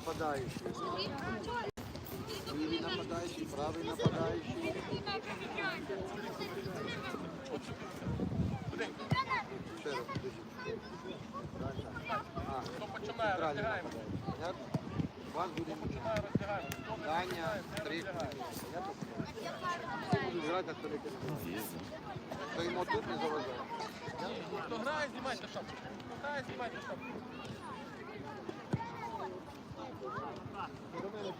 нападающий. Левый нападающий, правый нападающий. Ще раз, подожди. Дальше. А, Хто починає, центральный роздягаємо. нападающий. Понятно? Вас буде Починає, роздягаємо. Хто Даня, три. Понятно? Всі будуть грати на второй Стоїмо тут, не заважаємо. Хто грає, знімайте шапку. Хто грає, знімайте шапку. До мене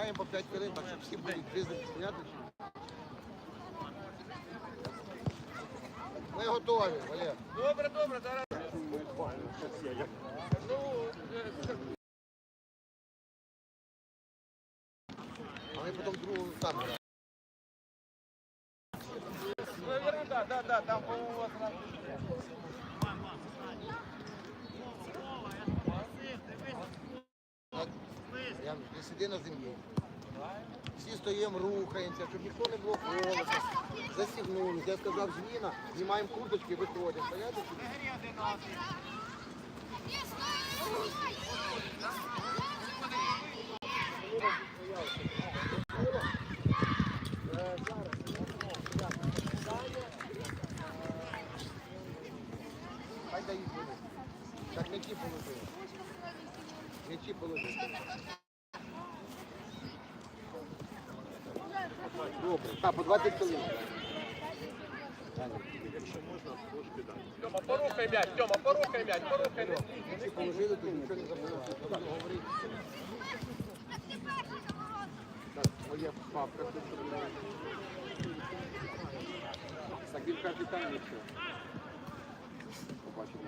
Граємо по 5 хвилин, так щоб всі будуть визнані, стояти. Ми готові, Валер. Добре, добре, зараз. Ну, е, А ми потім другу там граємо. ну, верно, да, да, да, там по у вас раз. Я не сиди на землі. Всі стоїмо, рухаємося, щоб ніхто не було холодно. Застігнулися. Я сказав, зміна, знімаємо курточки, виходимо. Понятно? Хай дають. Так м'ячі положили. М'ячі положили. Так, по 20 хвилин. Тьома, порухай м'яч, Тьома, порухай м'яч, порухай м'яч. М'ячі положили, то нічого не говорити. Так, моя папка тут. Так, він капітан нічого. Побачимо.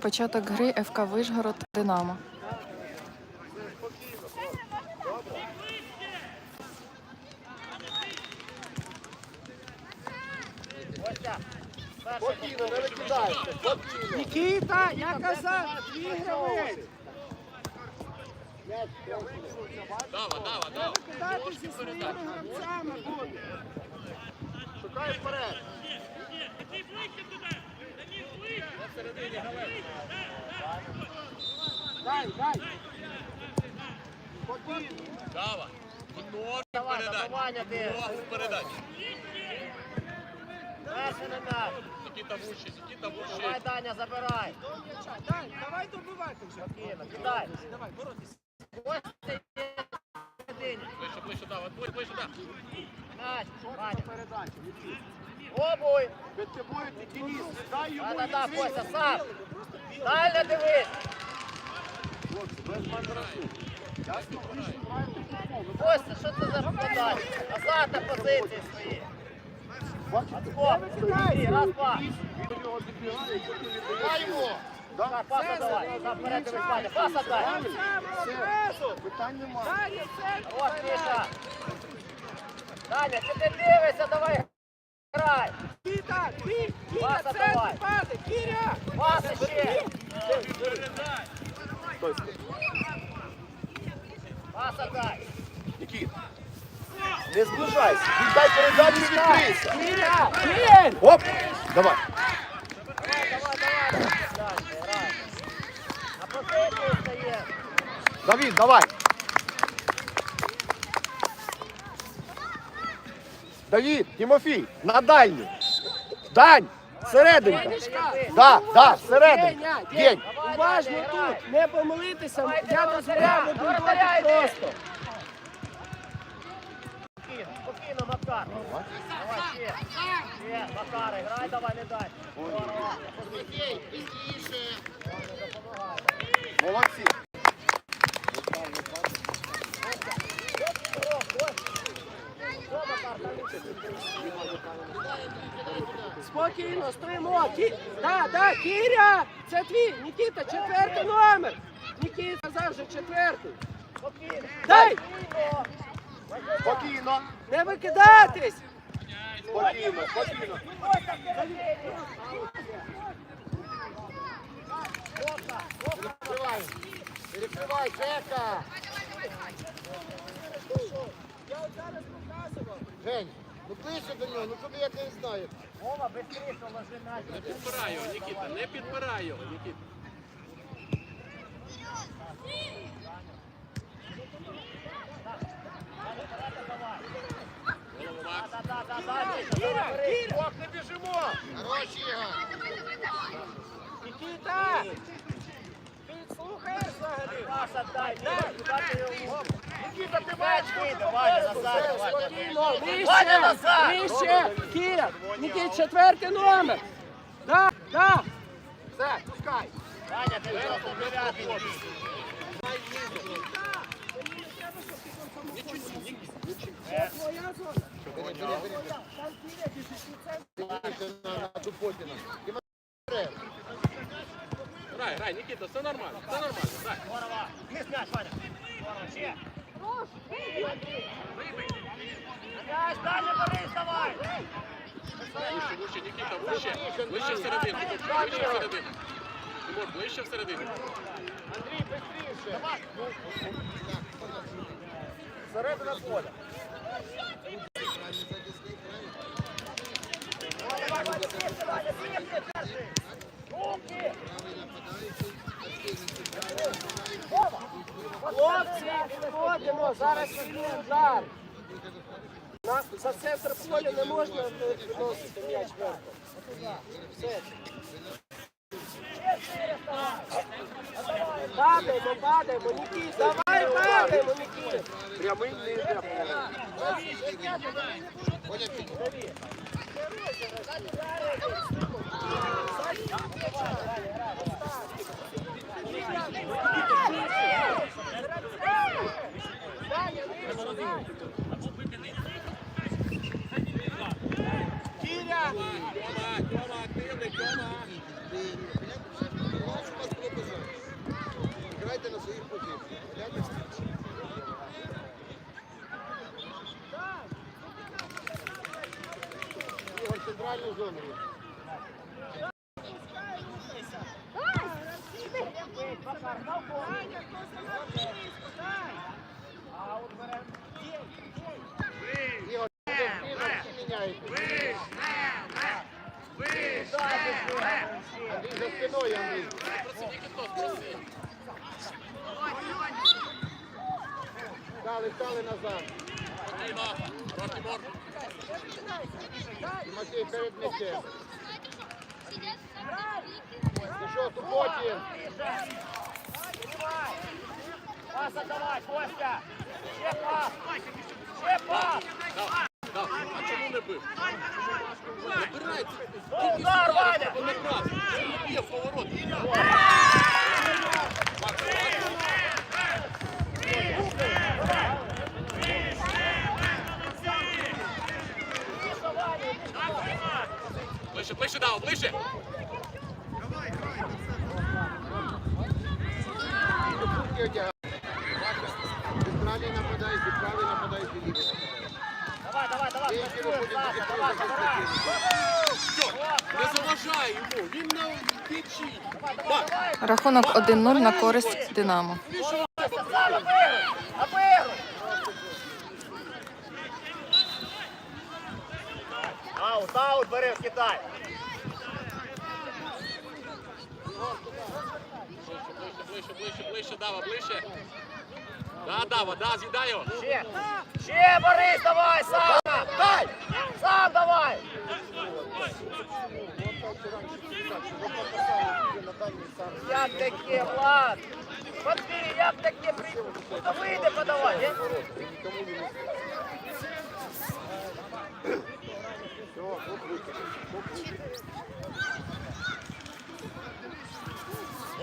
Початок гри ФК Вишгород Динамо. Спокійно, не викидайте. Нікіта, я казав, ігровий. Дава, дава, дава. Кидати зі своїми гравцями буде. Шукай вперед. Дай, дай. Дава. Ногу передай. Ногу передай. Перший на м'яч. Давай. Даня, забирай. Дай, давай добивайте вже. Давай, боротися. Ось це. Ближче, ближче, Дава, ближче, ближче, да. М'яч, Ваня. Передача, Вітю. Обуй. Тобою ти Денис, дай йому Да-да-да. Костя, сам. Дальня дивись. Хлопці, без мандрасу. Ясно? Ви ж граєте в футбол. Костя, що це за подача? Назад на позиції свої. бачите? Раз, два. Він і потім віддає. Дай йому. Так, паса давай. Там дивись, Ваня. Паса дай. Все, питань немає. От, Міша. Даня, ти не дивишся, давай грай. Кіта, кій, Кіта, Паса центр давай. падай, Кіря. Паса ще. Паса дай. Нікіт, не зближайся. Віддай передачу, відкрийся. Кіря, Кіря. Оп, давай. Давай, давай, Давід, Тимофій, на дальні. Дань! Серединка. Да, да, серединка. День. Уважно тут, не помилитися. Я дозволяю будувати просто. Спокійно, Макар. Давай, ще. Ще, Макар, грай, давай, не дай. Молодці. Спокійно, стоїмо. Кі... Да, да, Кіря! Це твій, Нікіта, четвертий номер. Нікіта завжди четвертий. Дай! Спокійно. Не викидатись! Спокійно, спокійно. Перекривай. Перекривай, Жека. Жень, ну ближче до нього, ну куди я не знаю. Вова, быстрее, ложи на Не підпирай його, Нікіта, не підпирай його, Нікіта. Ох, не біжимо! Хорош, Ігор. Нікіта! Підслухаєш взагалі? Паша, дай, куда ты его? Нікіта, ти Мяч выйди, Ваня, назад, Все, давай. спокійно, Ваня, ближче, назад! ближче! Кіря, Нікіт, четвертий номер! Да, да! Все, пускай! Ваня, ты просто вперед иди. Твоя зона! Грай, грай, Нікіта, все нормально, все нормально, грай. Здорово. Есть мяч, Ваня. Здорово, ще. Мяч, дальше, Борис, давай. Вище, вище, Нікіта, вище. Вище всередину, вище всередину. Тимур, ближче всередину. Андрій, быстріше. Середина поля. Хлопці, відходимо, зараз сильний удар. За центр поля не можна виносити м'яч вверх. Все. Падаємо, падаємо, Нікіт, давай падаємо, Нікіт. Прямий не йде. Оля, центральну зону. Ігор, всі міняєте. Андрій, за спиною, Андрій. Проси, Нікіто, проси. Стали, стали назад. Ну? Паса давай, Костя. Ще пас. Ще пас. А чому не бив? Удар, Ваня. Не б'є в поворот? Ближче, ближче, дав, ближче. Руки одягай. Давай, давай, давай. Працюй, Саша, давай, забирай. Не заважай йому, він на печі. Так, Рахунок 1-0 на користь Динамо. більше Костя, сам обігруй. Обігруй. Аут, аут, бери, Китай. ближче, ближче, ближче, ближче, Дава, ближче. Да, да, з'їдай його. Ще. Ще, Борис, давай, сам. Дай. Сам давай. Як таке, Влад? Подбери, як таке при... Та вийди подавай. ні?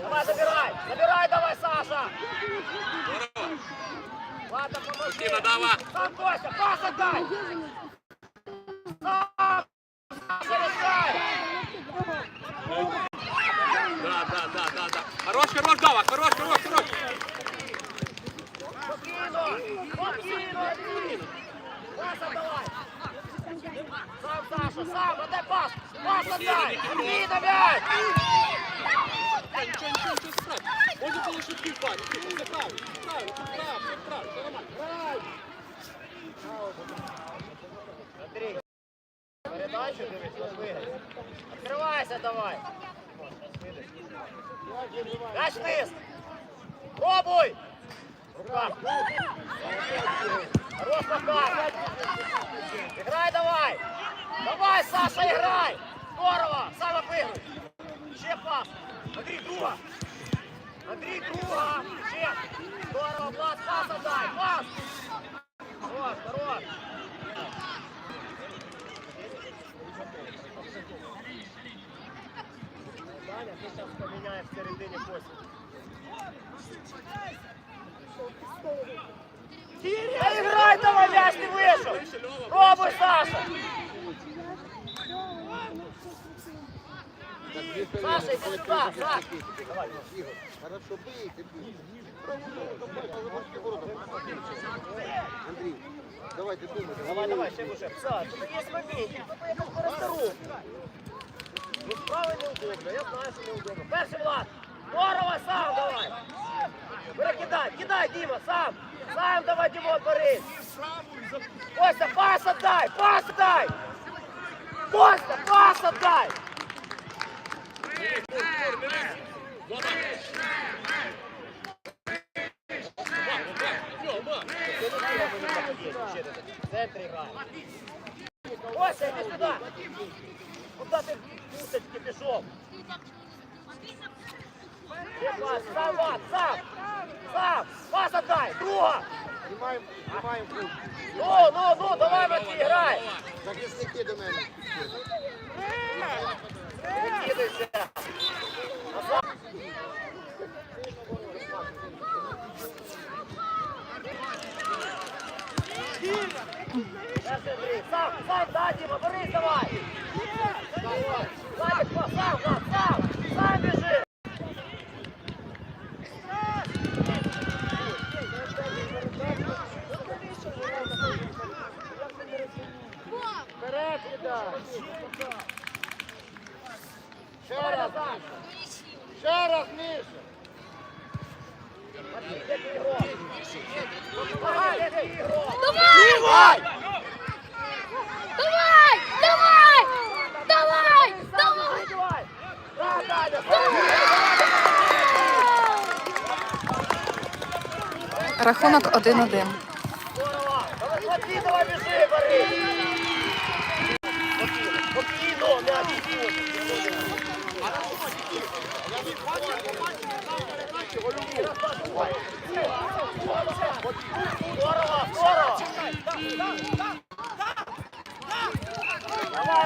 Давай, забирай! Забирай давай, Саша! Ладно, поможи! Давай. Сам Костя, пас отдай! Сам! Да, да, да, да, да. Хорош, хорош, Дава, хорош, хорош, хорош. Спокійно! Спокійно, Андрій! Пас отдавай! Сам, Саша, сам, отдай пас! Пас отдай! На м'яч! Нічого, нічого, нічого страшного. Може було швидкий пані. Все правильно, все правильно, все правильно, все правильно, все нормально. Андрій, передачу дивись, на виграш. Відкривайся давай. Мяч вниз. Пробуй. Рука. Хорош пока. Играй давай. Давай, Саша, играй. Здорово. Сам обыгрывай. Ще пас. Андрій, друга. Андрій, друга. Ще. Здорово, Влад, пас отдай. Пас. Хорош, хорош. Даня, ты сейчас поменяешь в середине после. Да играй давай, мяч не вышел! Пробуй, Саша! Саша, иди сюда, Саша! Давай, думайте. Давай, ще вже. Саш, тут є моменти, тут якось. Справа неудобно, я знаю, що неудобно. Перший Влад! Здорово, сам давай! Перекидай, кидай, Дима, сам! Сам давай, Димон, бери! Костя, пас отдай, пас отдай! Костя, пас! В центре играй. Костя, иди сюда! Куда ты в курточке пришел? Где пас? Сам, Влад, сам! Сам! Пас отдай! Друга! Знімаємо, знімаємо круг. Ну, ну, ну, давай, Матвей, играй! Захисники до мене. Выкидывайся! Назад! Сам, сам, да, Дима, борись давай! сам, сам, сам, сам, сам бежи! Вперед, кидай! Ще раз, ще раз, Міша. Давай! Давай! Давай! Давай! Давай! Давай! Давай! Да, Даня! Рахунок 1-1. Здорово! Давай,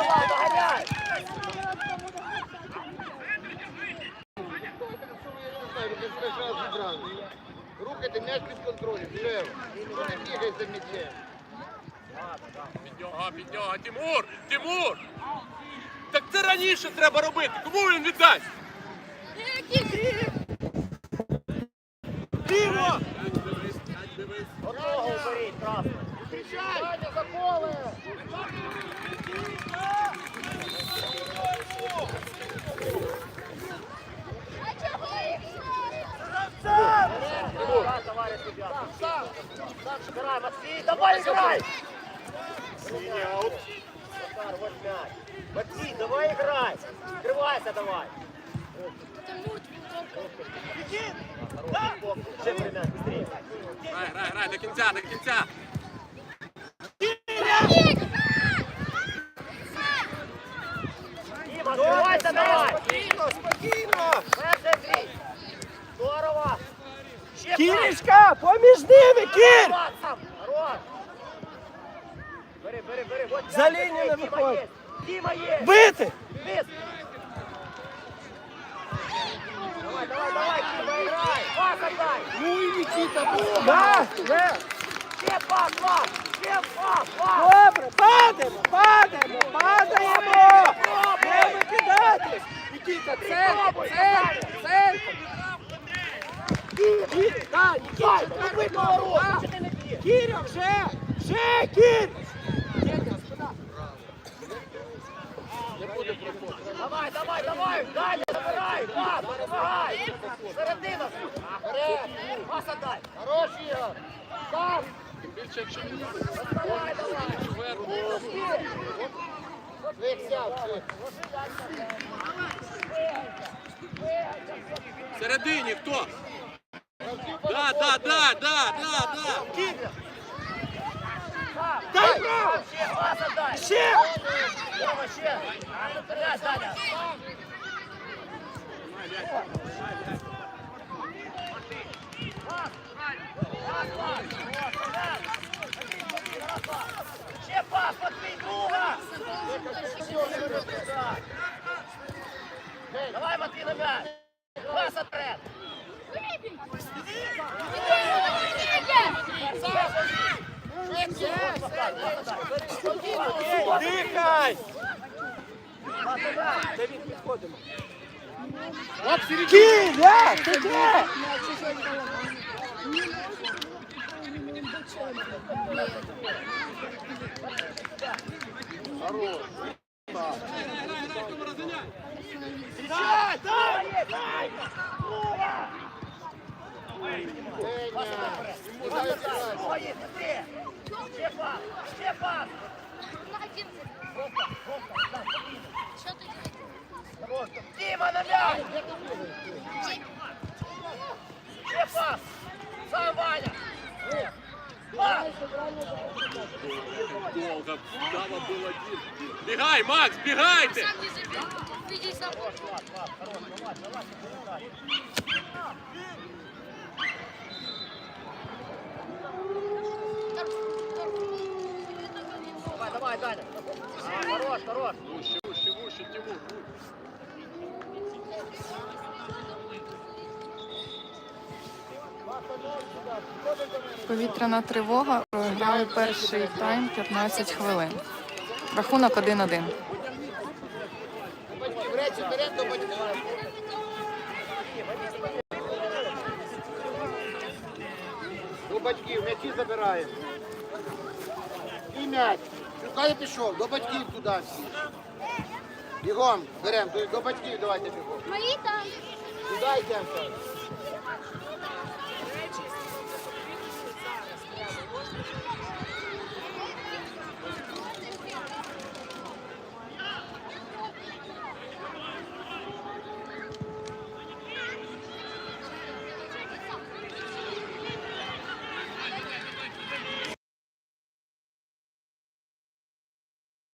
Рухайте м'яч під контролем. Що ти бігаєш за м'ячем. Під нього, під нього. Тимур! Тимур! Так це раніше треба робити. Кому він віддасть? Дімо! Одного уберіть, красно! Даня, за поле! Давай, товарищ, ребята. Сам, сам, играй, Матвей, давай играй! Захар, вот мяч. Матвей, давай играй! Открывайся давай! Ще примяч, быстрее! Грай, грай, грай, до кінця, до кінця. Дима, открывайся давай! Спокійно, спокійно. Перший Андрій! Здорово! Кірічка, поміж ними, Кір! Бери, бери, бери, За лінію не виходь. Діма є! Бити! Давай, давай, давай, Діма, грай! Пас отдай! Ну і Нікіта, ну! Да, да. Ще пас, пас! Ще пас, пас! Добре, падаємо, падаємо, падаємо! Не викидатись! Нікіта, центр, центр, центр! Кіря, вже! Вже, Кір! Давай, давай, давай! Далі, забирай! Середина! Вперед! Пас отдай! Хорош, Ігор! Пас! Більше, якщо він Давай, давай! зверху. Вик сяв, Вик. Всередині хто? Да, да, да, да, да, да. Дай право! Ще пас отдай! Ще! Рома, ще! Вперед, Даня! Ще пас, Матвій, друга! Давай, Матвій, на м'яч! Пас отряд! Дихай! Пас отряд! Де він підходимо? Кіря, ти де? Хорош. Дай, дай, дай! Друга! Пас! Ще пас! Ще пас! Діма на м'яч! Ще пас! Сам Ваня! Долго. Дава был один. Бегай, Макс, бегайте! Иди сам. Давай, давай, Даня! А, хорош, хорош! Выше, выше, выше, Тимур. Повітряна тривога. Програли перший тайм 15 хвилин. Рахунок 1-1. Батьків, речі беремо до батьків. До батьків, м'ячі забираємо. І м'яч. Шукай пішов, до батьків туди всі. Бігом, беремо, до, до батьків давайте бігом. Мої там. Туди йдемо